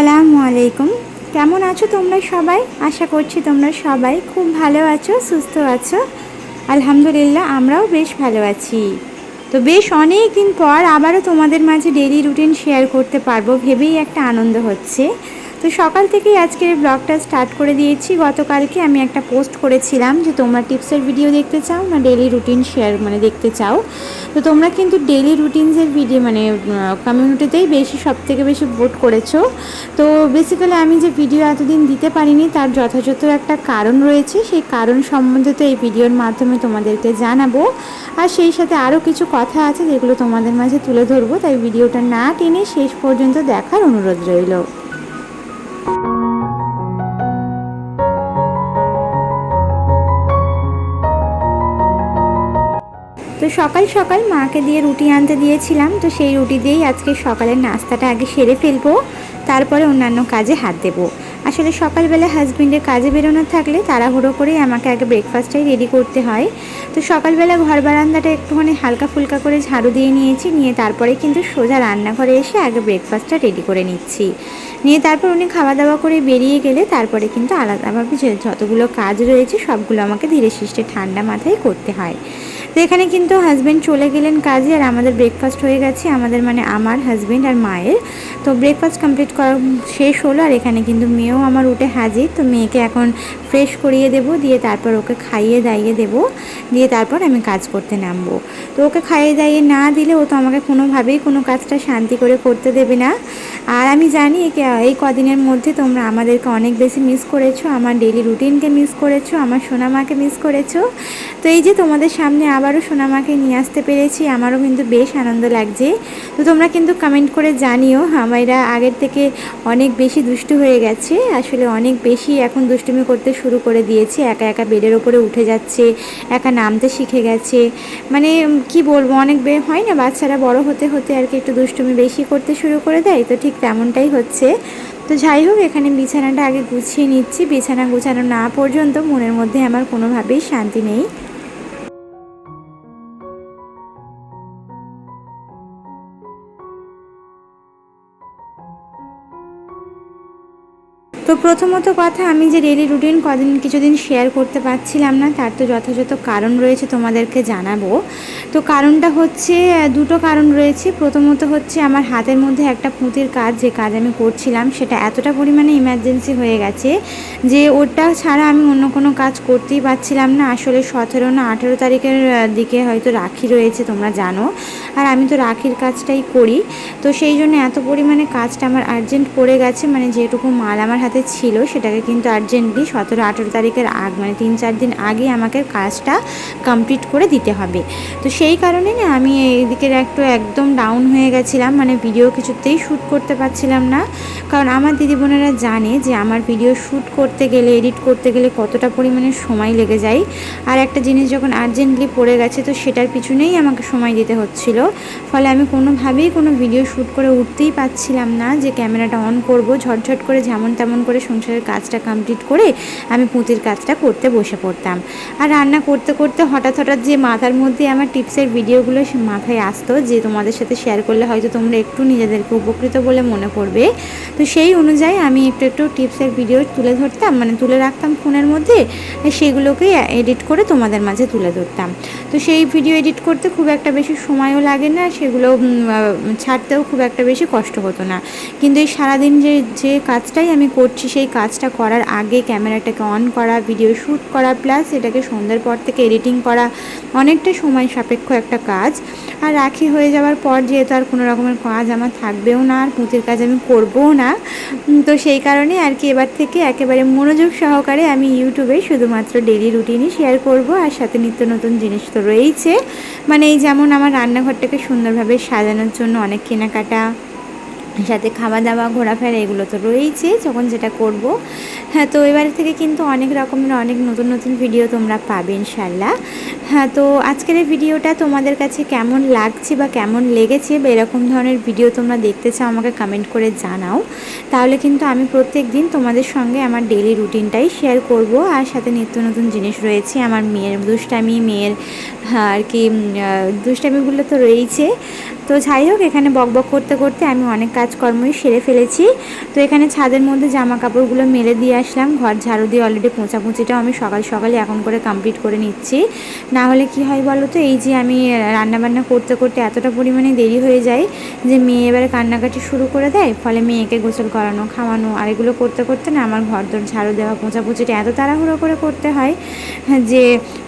আসসালামু আলাইকুম। কেমন আছো তোমরা সবাই? আশা করছি তোমরা সবাই খুব ভালো আছো, সুস্থ আছো। আলহামদুলিল্লাহ, আমরাও বেশ ভালো আছি। তো বেশ অনেক দিন পর আবারও তোমাদের মাঝে ডেলি রুটিন শেয়ার করতে পারব, ভেবেই একটা আনন্দ হচ্ছে। তো সকাল থেকেই আজকের ব্লগটা স্টার্ট করে দিয়েছি। গতকালকে আমি একটা পোস্ট করেছিলাম যে তোমরা টিপসের ভিডিও দেখতে চাও না ডেলি রুটিন শেয়ার মানে দেখতে চাও? তো তোমরা কিন্তু ডেলি রুটিনসের ভিডিও মানে কমিউনিটিতেই বেশি সব থেকে বেশি ভোট করেছ। তো বেসিক্যালি আমি যে ভিডিও এতদিন দিতে পারিনি, তার যথাযথ একটা কারণ রয়েছে। সেই কারণ সম্বন্ধে তো এই ভিডিওর মাধ্যমে তোমাদেরকে জানাব। আর সেই সাথে আরও কিছু কথা আছে যেগুলো তোমাদের মাঝে তুলে ধরবো, তাই ভিডিওটা না টেনে শেষ পর্যন্ত দেখার অনুরোধ রইল। সকাল সকাল মাকে দিয়ে রুটি আনতে দিয়েছিলাম, তো সেই রুটি দিয়েই আজকে সকালের নাস্তাটা আগে সেরে ফেলব, তারপরে অন্যান্য কাজে হাত দেবো। আসলে সকালবেলা হাজব্যান্ডের কাজে বেরোনো থাকলে তাড়াহুড়ো করেই আমাকে আগে ব্রেকফাস্টটাই রেডি করতে হয়। তো সকালবেলা ঘর বারান্দাটা একটুখানি হালকা ফুলকা করে ঝাড়ু দিয়ে নিয়েছি, নিয়ে তারপরে কিন্তু সোজা রান্নাঘরে এসে আগে ব্রেকফাস্টটা রেডি করে নিচ্ছি। নিয়ে তারপর উনি খাওয়া দাওয়া করে বেরিয়ে গেলে তারপরে কিন্তু আলাদাভাবে যতগুলো কাজ রয়েছে, সবগুলো আমাকে ধীরে সুস্থে ঠান্ডা মাথায় করতে হয়। তো এখানে কিন্তু হাজব্যান্ড চলে গেলেন কাজে আর আমাদের ব্রেকফাস্ট হয়ে গেছে, আমাদের মানে আমার হাজব্যান্ড আর মায়ের। তো ব্রেকফাস্ট কমপ্লিট করা শেষ হলো আর এখানে কিন্তু মেয়েও আমার উঠে হাজির। তো মেয়েকে এখন ফ্রেশ করিয়ে দেব, দিয়ে তারপর ওকে খাইয়ে দাইয়ে দেব, দিয়ে তারপর আমি কাজ করতে নামবো। তো ওকে খাইয়ে দাইয়ে না দিলে ও তো আমাকে কোনোভাবেই কোনো কাজটা শান্তি করে করতে দেবে না। আর আমি জানি এই কদিনের মধ্যে তোমরা আমাদেরকে অনেক বেশি মিস করেছ, আমার ডেলি রুটিনকে মিস করেছ, আমার সোনামাকে মিস করেছ। তো এই যে তোমাদের সামনে আবারও সোনামাকে নিয়ে আসতে পেরেছি। আমারও কিন্তু বেশ আনন্দ লাগছে। তো তোমরা কিন্তু কমেন্ট করে জানিও আমারা আগের থেকে অনেক বেশি দুষ্টু হয়ে গেছে। আসলে অনেক বেশি এখন দুষ্টুমি করতে শুরু করে দিয়েছে। একা একা বেডের ওপরে উঠে যাচ্ছে, একা নামতে শিখে গেছে। মানে কি বলব, অনেক বে, হয় না, বাচ্চারা বড় হতে হতে আর কি একটু দুষ্টুমি বেশি করতে শুরু করে দেয়। তো ঠিক তেমনটাই হচ্ছে। তো যাই হোক, এখানে বিছানাটা আগে গুছিয়ে নিচ্ছি। বিছানা গুছানো না পর্যন্ত মনের মধ্যে আমার কোনোভাবেই শান্তি নেই। তো প্রথমত কথা, আমি যে ডেলি রুটিন কদিন, কিছুদিন শেয়ার করতে পারছিলাম না, তার তো যথাযথ কারণ রয়েছে তোমাদেরকে জানাব। তো কারণটা হচ্ছে দুটো কারণ রয়েছে। প্রথমত হচ্ছে, আমার হাতের মধ্যে একটা পুঁতির কাজ, যে কাজ আমি করছিলাম, সেটা এতটা পরিমাণে ইমার্জেন্সি হয়ে গেছে যে ওটা ছাড়া আমি অন্য কোনো কাজ করতেই পারছিলাম না। আসলে সতেরো না আঠেরো তারিখের দিকে হয়তো রাখি রয়েছে, তোমরা জানো। আর আমি তো রাখির কাজটাই করি। তো সেই জন্য এত পরিমাণে কাজটা আমার আর্জেন্ট পড়ে গেছে মানে যেটুকু মাল আমার হাতে হাতে ছিল, সেটাকে কিন্তু আর্জেন্টলি সতেরো, আঠেরো তারিখের আগ মানে তিন, চার দিন আগে আমাকে কাজটা কমপ্লিট করে দিতে হবে। তো সেই কারণে না আমি এইদিকের একটু একদম ডাউন হয়ে গেছিলাম মানে ভিডিও কিছুতেই শ্যুট করতে পারছিলাম না। কারণ আমার দিদি বোনেরা জানে যে আমার ভিডিও শ্যুট করতে গেলে এডিট করতে গেলে কতটা পরিমাণে সময় লেগে যায়। আর একটা জিনিস যখন আর্জেন্টলি পড়ে গেছে, তো সেটার পিছনেই আমাকে সময় দিতে হচ্ছিল। ফলে আমি কোনোভাবেই কোনো ভিডিও শ্যুট করে উঠতেই পারছিলাম না যে ক্যামেরাটা অন করব, ঝটঝট করে যেমন তেমন করে সংসারের কাজটা কমপ্লিট করে আমি পুঁতির কাজটা করতে বসে পড়তাম। আর রান্না করতে করতে হঠাৎ হঠাৎ যে মাথার মধ্যে আমার টিপসের ভিডিওগুলো মাথায় আসতো যে তোমাদের সাথে শেয়ার করলে হয়তো তোমরা একটু নিজেদেরকে উপকৃত বলে মনে করবে। তো সেই অনুযায়ী আমি একটু একটু টিপসের ভিডিও তুলে ধরতাম মানে তুলে রাখতাম ফোনের মধ্যে সেগুলোকে এডিট করে তোমাদের মাঝে তুলে ধরতাম। তো সেই ভিডিও এডিট করতে খুব একটা বেশি সময়ও লাগে না, সেগুলো ছাড়তেও খুব একটা বেশি কষ্ট হতো না। কিন্তু এই সারাদিন যে যে কাজটাই আমি করছি সেই কাজটা করার আগে ক্যামেরাটাকে অন করা ভিডিও শ্যুট করা প্লাস এটাকে সন্ধ্যের পর থেকে এডিটিং করা, অনেকটা সময় সাপেক্ষ একটা কাজ। আর রাখি হয়ে যাওয়ার পর যেহেতু আর কোনো রকমের কাজ আমার থাকবেও না, আর পুঁতির কাজ আমি করবও না তো সেই কারণে আর কি এবার থেকে একেবারে মনোযোগ সহকারে আমি ইউটিউবে শুধুমাত্র ডেলি রুটিনই শেয়ার করব, আর সাথে নিত্য নতুন জিনিস তো রয়েইছে। মানে এই যেমন আমার রান্নাঘরটাকে সুন্দরভাবে সাজানোর জন্য অনেক কেনাকাটা সাথে খাওয়া দাওয়া ঘোরাফেরা এগুলো তো রয়েইছে যখন যেটা করব। হ্যাঁ তো এবার থেকে কিন্তু অনেক রকমের অনেক নতুন নতুন ভিডিও তোমরা পাবে ইনশাল্লাহ হ্যাঁ তো আজকের এই ভিডিওটা তোমাদের কাছে কেমন লাগছে বা কেমন লেগেছে বা এরকম ধরনের ভিডিও তোমরা দেখতে চাও আমাকে কমেন্ট করে জানাও। তাহলে কিন্তু আমি প্রত্যেক দিন তোমাদের সঙ্গে আমার ডেলি রুটিনটাই শেয়ার করব আর সাথে নিত্য নতুন জিনিস রয়েছে, আমার মেয়ের দুষ্টামি, মেয়ের আর কি দুষ্টামিগুলো তো রয়েইছে। তো যাই হোক, এখানে বকবক করতে করতে আমি অনেক কাজকর্মই সেরে ফেলেছি। তো এখানে ছাদের মধ্যে জামা কাপড়গুলো মেলে দিয়ে আসলাম। ঘর ঝাড়ু দিয়ে অলরেডি পোঁচাপুচিটাও আমি সকাল সকালে এখন করে কমপ্লিট করে নিচ্ছি। না হলে কি হয় বলো তো, এই যে আমি রান্নাবান্না করতে করতে এতটা পরিমাণে দেরি হয়ে যায় যে মেয়ে এবারে কান্নাকাটি শুরু করে দেয়, ফলে মেয়েকে গোসল করানো, খাওয়ানো আর এগুলো করতে করতে না আমার ঘর দর ঝাড়ু দেওয়া, পোঁচাপুচিটা এত তাড়াহুড়ো করে করতে হয় যে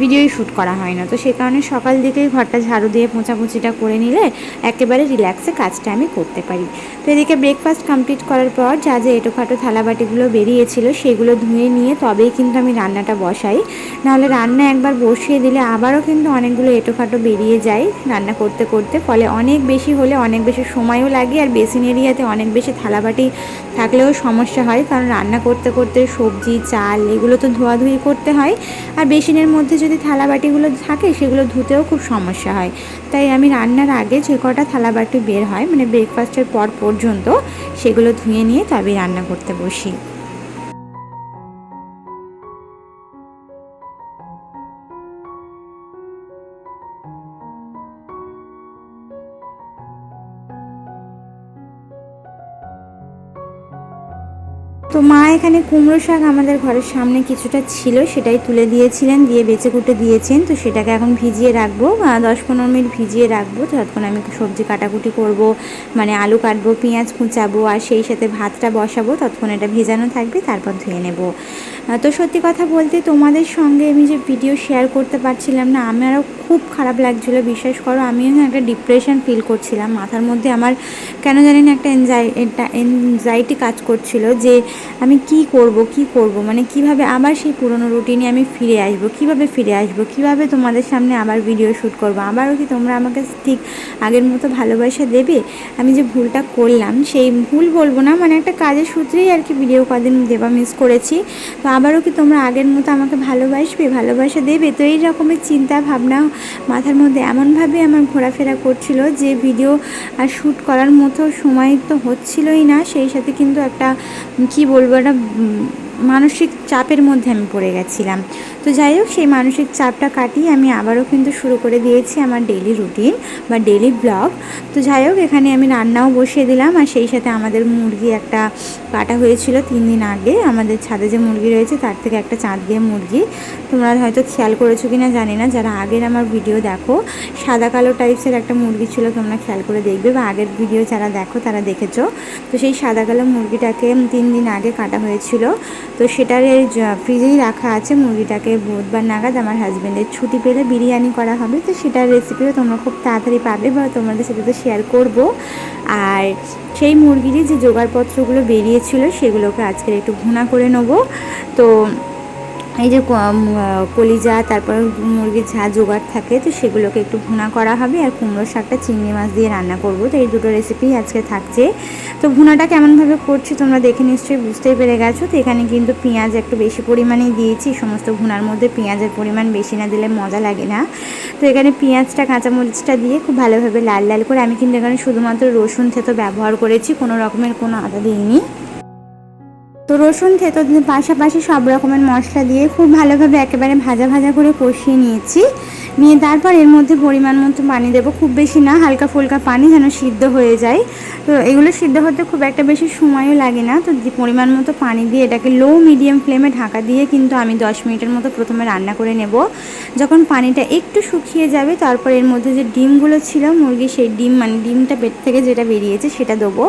ভিডিওই শ্যুট করা হয় না। তো সে কারণে সকাল দিকেই ঘরটা ঝাড়ু দিয়ে পোঁচাপুচিটা করে নিলে একেবারে রিল্যাক্সে কাজটা আমি করতে পারি। তো এদিকে ব্রেকফাস্ট কমপ্লিট করার পর যা যে এটোখাটো থালাবাটিগুলো বেরিয়েছিল সেগুলো ধুয়ে নিয়ে তবেই কিন্তু আমি রান্নাটা বসাই। নাহলে রান্না একবার বসিয়ে দিলে আবারও কিন্তু অনেকগুলো এটোখাটো বেরিয়ে যায় রান্না করতে করতে। ফলে অনেক বেশি হলে অনেক বেশি সময়ও লাগে আর বেসিন এরিয়াতে অনেক বেশি থালাবাটি থাকলেও সমস্যা হয়, কারণ রান্না করতে করতে সবজি, চাল এগুলো তো ধোয়াধুয়ি করতে হয়। আর বেসিনের মধ্যে যদি থালাবাটিগুলো থাকে, সেগুলো ধুতেও খুব সমস্যা হয়। তাই আমি রান্নার আগে যে কটা থালাবাটি বের হয় মানে ব্রেকফাস্টের পর পর্যন্ত সেগুলো ধুয়ে নিয়ে তবে রান্না করতে বসি। এখানে কুমড়ো শাক আমাদের ঘরের সামনে কিছুটা ছিল, সেটাই তুলে দিয়েছিলেন, দিয়ে বেঁচে কুটে দিয়েছেন। তো সেটাকে এখন ভিজিয়ে রাখব দশ পনেরো মিনিট ভিজিয়ে রাখব। যতক্ষণ আমি সবজি কাটাকুটি করব মানে আলু কাটবো, পেঁয়াজ কুচাবো, আর সেই সাথে ভাতটা বসাবো। ততক্ষণ এটা ভেজানো থাকবে, তারপর ধুয়ে নেব। তো সত্যি কথা বলতে তোমাদের সঙ্গে আমি যে ভিডিও শেয়ার করতে পারছিলাম না, আমারও খুব খারাপ লাগছিল। বিশ্বাস করো, আমিও একটা ডিপ্রেশন ফিল করছিলাম। মাথার মধ্যে আমার কেন জানি না একটা এনজাই এনজাইটি কাজ করছিল যে আমি কি করব কি করব? মানে কীভাবে আবার সেই পুরনো রুটিনে আমি ফিরে আসব? কীভাবে ফিরে আসব? কীভাবে তোমাদের সামনে আবার ভিডিও শ্যুট করব? আবারও কি তোমরা আমাকে ঠিক আগের মতো ভালোবাসা দেবে? আমি যে ভুলটা করলাম, সেই ভুল বলব না। মানে একটা কাজের সূত্রেই আর কি ভিডিও কদিন দেওয়া মিস করেছি। তো আবারও কি তোমরা আগের মতো আমাকে ভালোবাসবে, ভালোবাসা দেবে? তো এই রকমের চিন্তা ভাবনা মাথার মধ্যে এমনভাবে আমার ঘোরাফেরা করছিল যে ভিডিও আর শ্যুট করার মতো সময় তো হচ্ছিলই না। সেই সাথে কিন্তু একটা কি বলব উম, মানসিক চাপের মধ্যে আমি পড়ে গেছিলাম। তো যাই হোক, সেই মানসিক চাপটা কাটিয়ে আমি আবারও কিন্তু শুরু করে দিয়েছি আমার ডেলি রুটিন বা ডেলি ব্লগ তো যাই হোক, এখানে আমি রান্নাও বসিয়ে দিলাম আর সেই সাথে আমাদের মুরগি একটা কাটা হয়েছিল তিন দিন আগে। আমাদের ছাদে যে মুরগি রয়েছে, তার থেকে একটা চাঁদ দিয়ে মুরগি। তোমরা হয়তো খেয়াল করেছ কি না জানি না, যারা আগের আমার ভিডিও দেখো, সাদা কালো টাইপসের একটা মুরগি ছিল, তোমরা খেয়াল করে দেখবে বা আগের ভিডিও যারা দেখো, তারা দেখেছ। তো সেই সাদা কালো মুরগিটাকে তিন দিন আগে কাটা হয়েছিল। তো সেটার ফ্রিজেই রাখা আছে, মুরগিটাকে বুধবার নাগাদ আমার হাজব্যান্ডের ছুটি পেলে বিরিয়ানি করা হবে। তো সেটার রেসিপিও তোমরা খুব তাড়াতাড়ি পাবে বা তোমাদের সাথে তো শেয়ার করব। আর সেই মুরগিরই যে জোগাড়পত্রগুলো বেরিয়েছিল, সেগুলোকে আজকে একটু ভুনা করে নেব। তো এই যে কলিজা, তারপর মুরগির ঝা জোগাড় থাকে, তো সেগুলোকে একটু ভুনা করা হবে আর কুমড়ো শাকটা চিংড়ি মাছ দিয়ে রান্না করব। তো এই দুটো রেসিপি আজকে থাকছে। তো ভুনাটা কেমনভাবে করছি তোমরা দেখে নিশ্চয়ই বুঝতেই পেরে গেছো। তো এখানে কিন্তু পেঁয়াজ একটু বেশি পরিমাণেই দিয়েছি। সমস্ত ভুনার মধ্যে পেঁয়াজের পরিমাণ বেশি না দিলে মজা লাগে না। তো এখানে পেঁয়াজটা, কাঁচামরিচটা দিয়ে খুব ভালোভাবে লাল লাল করে আমি কিন্তু এখানে শুধুমাত্র রসুন থেতো ব্যবহার করেছি। কোনো রকমের কোনো আদা দিইনি। তো রসুন থেতো পাশাপাশি সব রকমের মশলা দিয়ে খুব ভালোভাবে একেবারে ভাজা ভাজা করে কষিয়ে নিয়েছি। নিয়ে তারপর এর মধ্যে পরিমাণ মতো পানি দেবো। খুব বেশি না, হালকা ফুলকা পানি যেন সিদ্ধ হয়ে যায়। তো এগুলো সিদ্ধ হতে খুব একটা বেশি সময়ও লাগে না। তো পরিমাণ মতো পানি দিয়ে এটাকে লো মিডিয়াম ফ্লেমে ঢাকা দিয়ে কিন্তু আমি দশ মিনিটের মতো প্রথমে রান্না করে নেব। যখন পানিটা একটু শুকিয়ে যাবে, তারপর এর মধ্যে যে ডিমগুলো ছিল, মুরগি সেই ডিম মানে ডিমটা পেট থেকে যেটা বেরিয়েছে সেটা দেবো।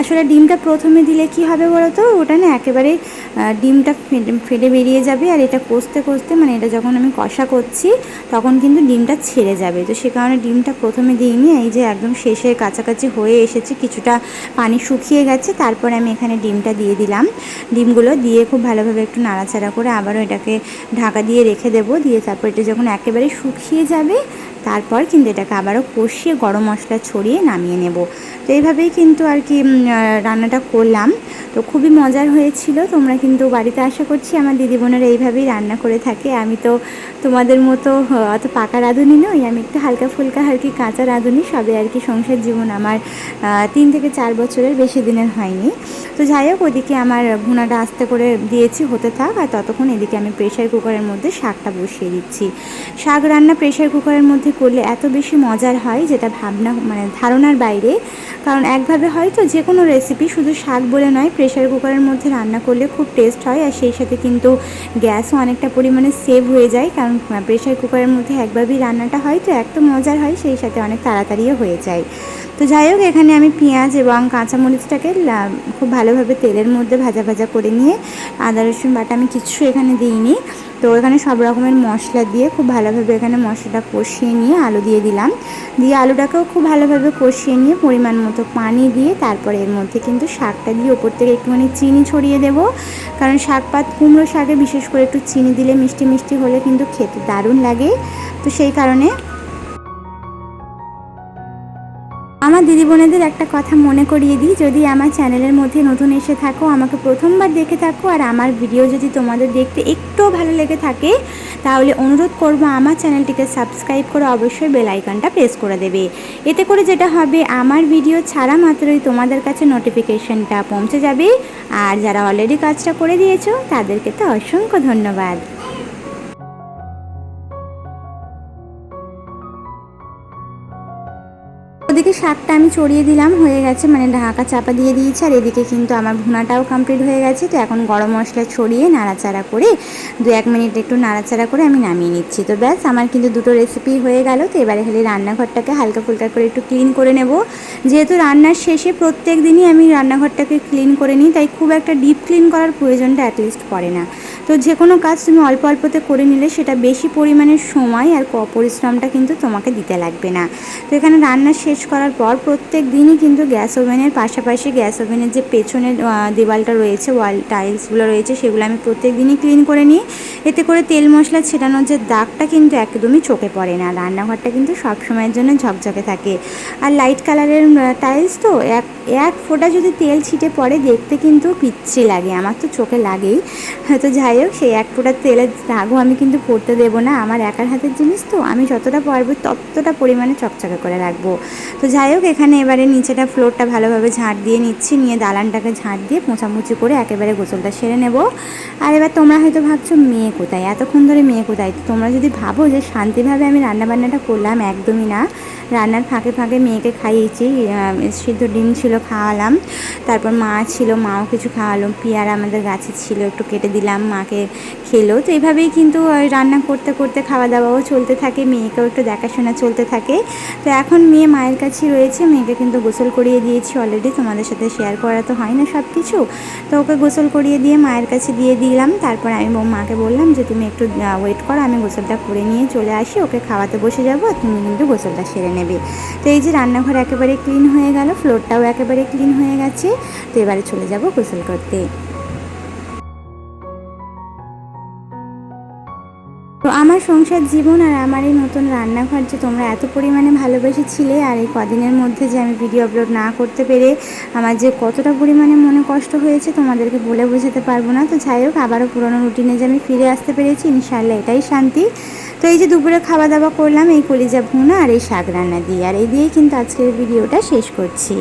আসলে ডিমটা প্রথমে দিলে কি হবে বলো তো ওটা না একেবারে ডিমটা ফেটে- বেরিয়ে যাবে আর এটা কষতে কষতে মানে এটা যখন আমি কষা করছি, তখন কিন্তু ডিমটা ছেড়ে যাবে। তো সে কারণে ডিমটা প্রথমে দিইনি, এই যে একদম শেষের কাছাকাছি হয়ে এসেছে, কিছুটা পানি শুকিয়ে গেছে, তারপরে আমি এখানে ডিমটা দিয়ে দিলাম। ডিমগুলো দিয়ে খুব ভালোভাবে একটু নাড়াচাড়া করে আবারও এটাকে ঢাকা দিয়ে রেখে দেবো, দিয়ে তারপর এটা যখন একেবারে শুকিয়ে যাবে তারপর কিন্তু এটাকে আবারও কষিয়ে গরম মশলা ছড়িয়ে নামিয়ে নেব। তো এইভাবেই কিন্তু আর কি রান্নাটা করলাম। তো খুবই মজার হয়েছিল। তোমরা কিন্তু বাড়িতে আশা করছি আমার দিদি বোনেরা এইভাবেই রান্না করে থাকে। আমি তো তোমাদের মতো অত পাকা রাঁধুনি নই। আমি একটু হালকা ফুলকা আর কি কাঁচা রাঁধুনি। সবে আর কি সংসার জীবন আমার তিন থেকে চার বছরের বেশি দিনের হয়নি। তো যাই হোক, ওদিকে আমার ভুনাটা আস্তে করে দিয়েছি, হতে থাক। আর ততক্ষণ এদিকে আমি প্রেশার কুকারের মধ্যে শাকটা বসিয়ে দিচ্ছি। শাক রান্না প্রেশার কুকারের মধ্যে করলে এত বেশি মজার হয় যেটা ভাবনা মানে ধারণার বাইরে। কারণ একভাবে হয়তো যে কোনো রেসিপি শুধু শাক বলে নয় প্রেশার কুকারের মধ্যে রান্না করলে খুব টেস্ট হয় আর সেই সাথে কিন্তু গ্যাসও অনেকটা পরিমাণে সেভ হয়ে যায়। কারণ প্রেশার কুকারের মধ্যে একভাবেই রান্নাটা হয় তো এত মজার হয় সেই সাথে অনেক তাড়াতাড়িও হয়ে যায়। তো যাই হোক, এখানে আমি পেঁয়াজ এবং কাঁচামরিচটাকে খুব ভালোভাবে তেলের মধ্যে ভাজা ভাজা করে নিয়ে আদা, রসুন, বাটা আমি কিছু এখানে দিইনি। তো এখানে সব রকমের মশলা দিয়ে খুব ভালোভাবে এখানে মশলাটা কষিয়ে নিয়ে আলু দিয়ে দিলাম। দিয়ে আলুটাকেও খুব ভালোভাবে কষিয়ে নিয়ে পরিমাণ মতো পানি দিয়ে তারপরে এর মধ্যে কিন্তু শাকটা দিয়ে ওপর থেকে একটুখানি চিনি ছড়িয়ে দেবো। কারণ শাকপাত কুমড়ো শাকে বিশেষ করে একটু চিনি দিলে মিষ্টি মিষ্টি হলে কিন্তু খেতে দারুণ লাগে। তো সেই কারণে আমার দিদি বোনেদের একটা কথা মনে করিয়ে দিই। যদি আমার চ্যানেলের মধ্যে নতুন এসে থাকো, আমাকে প্রথমবার দেখে থাকো আর আমার ভিডিও যদি তোমাদের দেখতে একটুও ভালো লেগে থাকে, তাহলে অনুরোধ করব আমার চ্যানেলটিকে সাবস্ক্রাইব করে অবশ্যই বেল আইকনটা প্রেস করে দেবে। এতে করে যেটা হবে, আমার ভিডিও ছাড়া মাত্রই তোমাদের কাছে নোটিফিকেশনটা পৌঁছে যাবে। আর যারা অলরেডি কাজটা করে দিয়েছ, তাদেরকে তো অসংখ্য ধন্যবাদ। ওদিকে শাকটা আমি চড়িয়ে দিলাম, হয়ে গেছে মানে ঢাকা চাপা দিয়ে দিয়েছি, আর এদিকে কিন্তু আমার ভুনাটাও কমপ্লিট হয়ে গেছে। তো এখন গরম মশলা ছড়িয়ে নাড়াচাড়া করে, দু এক মিনিট একটু নাড়াচাড়া করে আমি নামিয়ে নিচ্ছি। তো ব্যাস, আমার কিন্তু দুটো রেসিপি হয়ে গেল, তো এবারে খালি রান্নাঘরটাকে হালকা ফুলকা করে একটু ক্লিন করে নেব। যেহেতু রান্নার শেষে প্রত্যেক দিনই আমি রান্নাঘরটাকে ক্লিন করে নিই, তাই খুব একটা ডিপ ক্লিন করার প্রয়োজনটা অ্যাটলিস্ট পড়ে না। তো যে কোনো কাজ তুমি অল্প অল্পতে করে নিলে সেটা বেশি পরিমাণের সময় আর পরিশ্রমটা কিন্তু তোমাকে দিতে লাগবে না। তো এখানে রান্না শেষ করার পর প্রত্যেক দিনই কিন্তু গ্যাস ওভেনের পাশাপাশি গ্যাস ওভেনের যে পেছনের দেওয়ালটা রয়েছে, ওয়াল টাইলসগুলো রয়েছে, সেগুলো আমি প্রত্যেক দিনই ক্লিন করে নিই। এতে করে তেল মশলা ছেটানোর যে দাগটা কিন্তু একদমই চোখে পড়ে না। রান্নাঘরটা কিন্তু সব সময়ের জন্য ঝকঝকে থাকে। আর লাইট কালারের টাইলস তো এক এক ফোঁটা যদি তেল ছিটে পড়ে দেখতে কিন্তু পিচ্ছি লাগে। আমার তো চোখে লাগেই। হয়তো যাই হোক, সেই এক ফোঁটা তেলের দাগও আমি কিন্তু পড়তে দেবো না। আমার একার হাতের জিনিস তো, আমি যতটা পারব ততটা পরিমাণে চকচকে করে রাখব। তো যাই হোক, এখানে এবারে নিচেটা ফ্লোরটা ভালোভাবে ঝাঁট দিয়ে নিচ্ছি, নিয়ে দালানটাকে ঝাঁট দিয়ে মোছামুছি করে একেবারে গোসলটা সেরে নেব। আর এবার তোমরা হয়তো ভাবছ, মেয়ে কোথায়? এতক্ষণ ধরে মেয়ে কোথায়? তোমরা যদি ভাবো যে শান্তিভাবে আমি রান্নাবান্নাটা করলাম, একদমই না। রান্নার ফাঁকে ফাঁকে মেয়েকে খাইয়েছি সিদ্ধ ডিম ছিল খাওয়ালাম, তারপর মা ছিল, মাও কিছু খাওয়ালো, পেয়ারা আমাদের গাছে ছিল, একটু কেটে দিলাম মাকে খেলো। তো এইভাবেই কিন্তু রান্না করতে করতে খাওয়া দাওয়াও চলতে থাকে, মেয়েকেও একটু দেখাশোনা চলতে থাকে। তো এখন মেয়ে মায়ের কাছেই রয়েছে, মেয়েকে কিন্তু গোসল করিয়ে দিয়েছি অলরেডি তোমাদের সাথে শেয়ার করা তো হয় না সব কিছু তো ওকে গোসল করিয়ে দিয়ে মায়ের কাছে দিয়ে দিলাম, তারপর আমি মাকে বললাম যে, তুমি একটু ওয়েট করো, আমি গোসলটা করে নিয়ে চলে আসি, ওকে খাওয়াতে বসে যাব তুমি কিন্তু গোসলটা সেরে নেবে। তো এই যে রান্নাঘর একেবারে ক্লিন হয়ে গেল ফ্লোরটাও একেবারে ক্লিন হয়ে গেছে, তো এবারে চলে যাব গোসল করতে। তো আমার সংসার জীবন আর আমার এই নতুন রান্নাঘর যে তোমরা এত পরিমাণে ভালোবেসেছিলে আর এই কদিনের মধ্যে যে আমি ভিডিও আপলোড না করতে পেরে আমার যে কতটা পরিমাণে মনে কষ্ট হয়েছে তোমাদেরকে বলে বোঝাতে পারব না। তো যাই হোক, আবারও পুরোনো রুটিনে যে আমি ফিরে আসতে পেরেছি, ইনশাআল্লাহ এটাই শান্তি। তো এই যে দুপুরে খাওয়া দাওয়া করলাম, এই কলিজা ভুনা আর এই শাক রান্না দিয়ে। আর এই দিয়েই কিন্তু আজকের ভিডিওটা শেষ করছি।